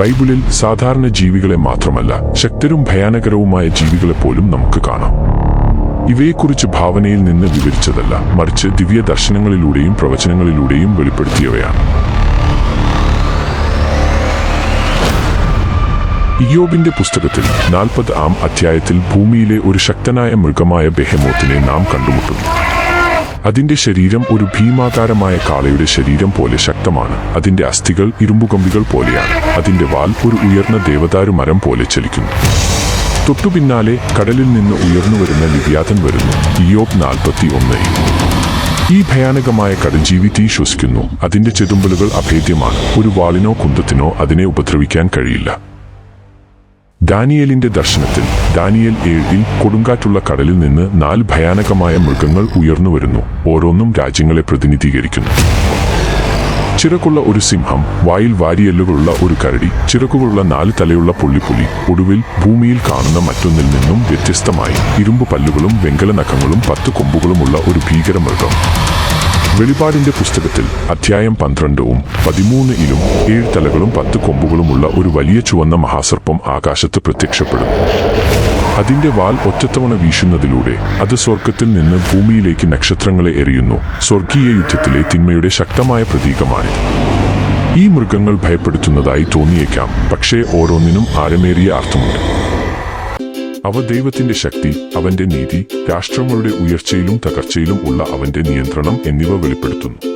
ബൈബിളിൽ സാധാരണ ജീവികളെ മാത്രമല്ല ശക്തരും ഭയാനകരവുമായ ജീവികളെ പോലും നമുക്ക് കാണാം. ഇവയെക്കുറിച്ച് ഭാവനയിൽ നിന്ന് വിവരിച്ചതല്ല മറിച്ച് ദിവ്യ ദർശനങ്ങളിലൂടെയും പ്രവചനങ്ങളിലൂടെയും വെളിപ്പെടുത്തിയവയാണ്. ഇയോബിന്റെ പുസ്തകത്തിൽ നാൽപ്പത് ആം അധ്യായത്തിൽ ഭൂമിയിലെ ഒരു ശക്തനായ മൃഗമായ ബെഹമോത്തിനെ നാം കണ്ടുമുട്ടുന്നു. അതിന്റെ ശരീരം ഒരു ഭീമാകാരമായ കാളയുടെ ശരീരം പോലെ ശക്തമാണ്. അതിന്റെ അസ്ഥികൾ ഇരുമ്പുകമ്പികൾ പോലെയാണ്. അതിന്റെ വാൽ ഒരു ഉയർന്ന ദേവദാരു മരം പോലെ ചലിക്കുന്നു. തൊട്ടു പിന്നാലെ കടലിൽ നിന്ന് ഉയർന്നു വരുന്ന ലിവ്യാതൻ വരുന്നു. ഇയോബ് നാൽപ്പത്തി ഒന്ന് ഈ ഭയാനകമായ കടൽജീവി തീ ശ്വസിക്കുന്നു. അതിന്റെ ചെതുമ്പലുകൾ അഭേദ്യമാണ്. ഒരു വാളിനോ കുന്തത്തിനോ അതിനെ ഉപദ്രവിക്കാൻ കഴിയില്ല. ദാനിയലിന്റെ ദർശനത്തിൽ ദാനിയൽ ഏഴിൽ കൊടുങ്കാറ്റുള്ള കടലിൽ നിന്ന് നാല് ഭയാനകമായ മൃഗങ്ങൾ ഉയർന്നു വരുന്നു. ഓരോന്നും രാജ്യങ്ങളെ പ്രതിനിധീകരിക്കുന്നു. ചിറക്കുള്ള ഒരു സിംഹം വായിൽ വാരിയല്ലുകളുള്ള ഒരു കരടി ചിറക്കുകളുള്ള നാല് തലയുള്ള പുള്ളിപ്പുലി ഒടുവിൽ ഭൂമിയിൽ കാണുന്ന മറ്റൊന്നിൽ നിന്നും വ്യത്യസ്തമായി ഇരുമ്പ് പല്ലുകളും വെങ്കല നഖങ്ങളും പത്ത് കൊമ്പുകളുമുള്ള ഒരു ഭീകര മൃഗം വെളിപാടിന്റെ പുസ്തകത്തിൽ അധ്യായം പന്ത്രണ്ടും പതിമൂന്നിലും ഏഴ് തലകളും പത്ത് കൊമ്പുകളുമുള്ള ഒരു വലിയ ചുവന്ന മഹാസർപ്പം ആകാശത്ത് പ്രത്യക്ഷപ്പെടും അതിന്റെ വാൽ ഒറ്റത്തവണ വീശുന്നതിലൂടെ അത് സ്വർഗത്തിൽ നിന്ന് ഭൂമിയിലേക്ക് നക്ഷത്രങ്ങളെ എറിയുന്നു. സ്വർഗീയ യുദ്ധത്തിലെ തിന്മയുടെ ശക്തമായ പ്രതീകമാണിത്. ഈ മൃഗങ്ങൾ ഭയപ്പെടുത്തുന്നതായി തോന്നിയേക്കാം. പക്ഷേ ഓരോന്നിനും ആഴമേറിയ അർത്ഥമുണ്ട്. അവ ദൈവത്തിന്റെ ശക്തി അവന്റെ നീതി രാഷ്ട്രങ്ങളുടെ ഉയർച്ചയിലും തകർച്ചയിലും ഉള്ള അവന്റെ നിയന്ത്രണം എന്നിവ വെളിപ്പെടുത്തുന്നു.